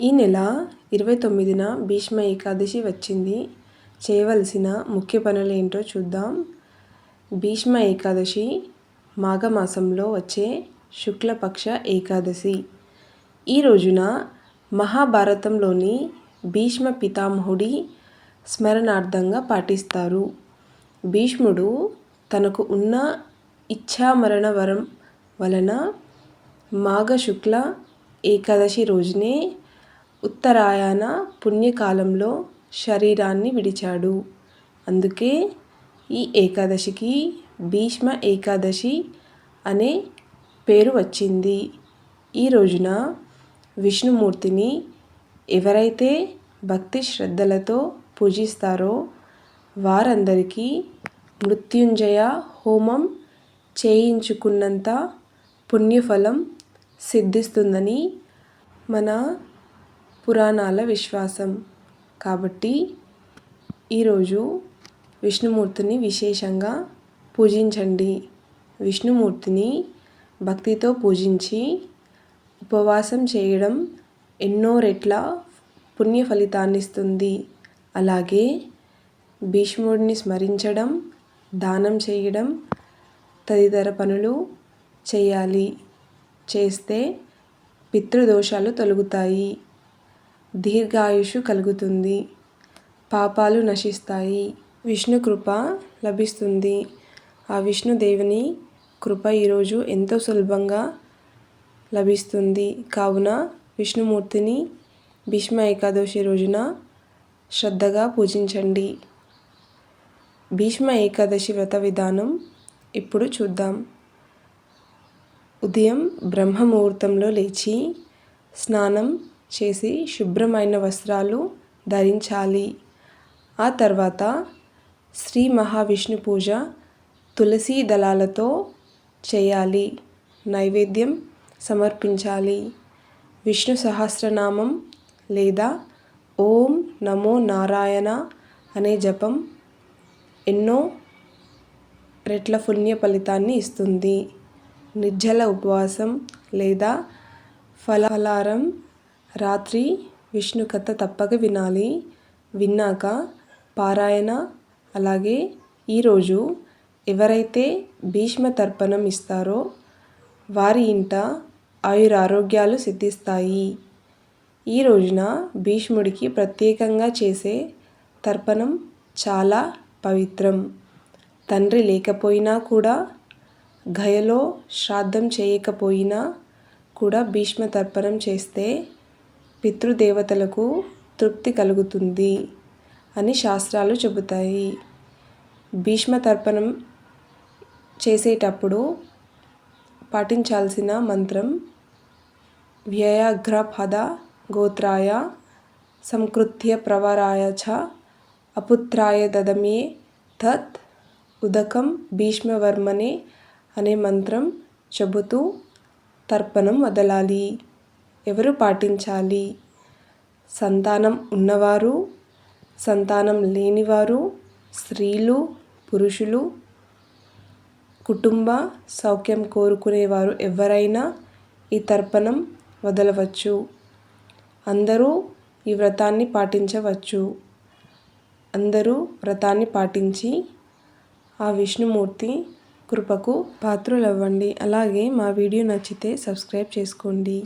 ఈ నెల ఇరవై తొమ్మిదిన భీష్మ ఏకాదశి వచ్చింది. చేయవలసిన ముఖ్య పనులేంటో చూద్దాం. భీష్మ ఏకాదశి మాఘమాసంలో వచ్చే శుక్లపక్ష ఏకాదశి. ఈ రోజున మహాభారతంలోని భీష్మ పితామహుడి స్మరణార్థంగా పాటిస్తారు. భీష్ముడు తనకు ఉన్న ఇచ్ఛామరణ వరం వలన మాఘశుక్ల ఏకాదశి రోజునే ఉత్తరాయణ పుణ్యకాలంలో శరీరాన్ని విడిచాడు. అందుకే ఈ ఏకాదశికి భీష్మ ఏకాదశి అనే పేరు వచ్చింది. ఈ రోజున విష్ణుమూర్తిని ఎవరైతే భక్తి శ్రద్ధలతో పూజిస్తారో వారందరికీ మృత్యుంజయ హోమం చేయించుకున్నంత పుణ్యఫలం సిద్ధిస్తుందని మన పురాణాల విశ్వాసం. కాబట్టి ఈరోజు విష్ణుమూర్తిని విశేషంగా పూజించండి. విష్ణుమూర్తిని భక్తితో పూజించి ఉపవాసం చేయడం ఎన్నో రెట్ల పుణ్య ఫలితాన్ని ఇస్తుంది అలాగే భీష్ముడిని స్మరించడం దానం చేయడం తదితర పనులు చేయాలి. చేస్తే పితృదోషాలు తొలగుతాయి. దీర్ఘాయుషు కలుగుతుంది. పాపాలు నశిస్తాయి. విష్ణు కృప లభిస్తుంది. ఆ విష్ణుదేవుని కృప ఈరోజు ఎంతో సులభంగా లభిస్తుంది. కావున విష్ణుమూర్తిని భీష్మ ఏకాదశి రోజున శ్రద్ధగా పూజించండి. భీష్మ ఏకాదశి వ్రత విధానం ఇప్పుడు చూద్దాం. ఉదయం బ్రహ్మముహూర్తంలో లేచి స్నానం చేసి శుభ్రమైన వస్త్రాలు ధరించాలి. ఆ తర్వాత శ్రీ మహావిష్ణు పూజ తులసీ దళాలతో చేయాలి. నైవేద్యం సమర్పించాలి. విష్ణు సహస్రనామం లేదా ఓం నమో నారాయణ అనే జపం ఎన్నో రెట్ల పుణ్య ఫలితాన్ని ఇస్తుంది. నిర్జల ఉపవాసం లేదా ఫలాహారం రాత్రి విష్ణు కథ తప్పక వినాలి. విన్నాక పారాయణ అలాగే ఈరోజు ఎవరైతే భీష్మ తర్పణం ఇస్తారో వారి ఇంట ఆయురారోగ్యాలు సిద్ధిస్తాయి. ఈ రోజున భీష్ముడికి ప్రత్యేకంగా చేసే తర్పణం చాలా పవిత్రం. తండ్రి లేకపోయినా కూడా గయలో శ్రాద్ధం చేయకపోయినా కూడా భీష్మ తర్పణం చేస్తే పితృదేవతలకు తృప్తి కలుగుతుంది అని శాస్త్రాలు చెబుతాయి. భీష్మ తర్పణం చేసేటప్పుడు పాటించాల్సిన మంత్రం వ్యయఘ్రపద గోత్రాయ సంకృత్య ప్రవరాయ చ అపుత్రాయ దదమే తత్ ఉదకం భీష్మవర్మనే అనే మంత్రం చెబుతూ తర్పణం వదలాలి. ఎవరు పాటించాలి? సంతానం ఉన్నవారు సంతానం లేనివారు స్త్రీలు పురుషులు కుటుంబ సౌఖ్యం కోరుకునేవారు ఎవరైనా ఈ తర్పణం వదలవచ్చు. అందరూ ఈ వ్రతాన్ని పాటించవచ్చు. అందరూ వ్రతాన్ని పాటించి ఆ విష్ణుమూర్తి కృపకు పాత్రులవ్వండి. అలాగే మా వీడియో నచ్చితే సబ్స్క్రైబ్ చేసుకోండి.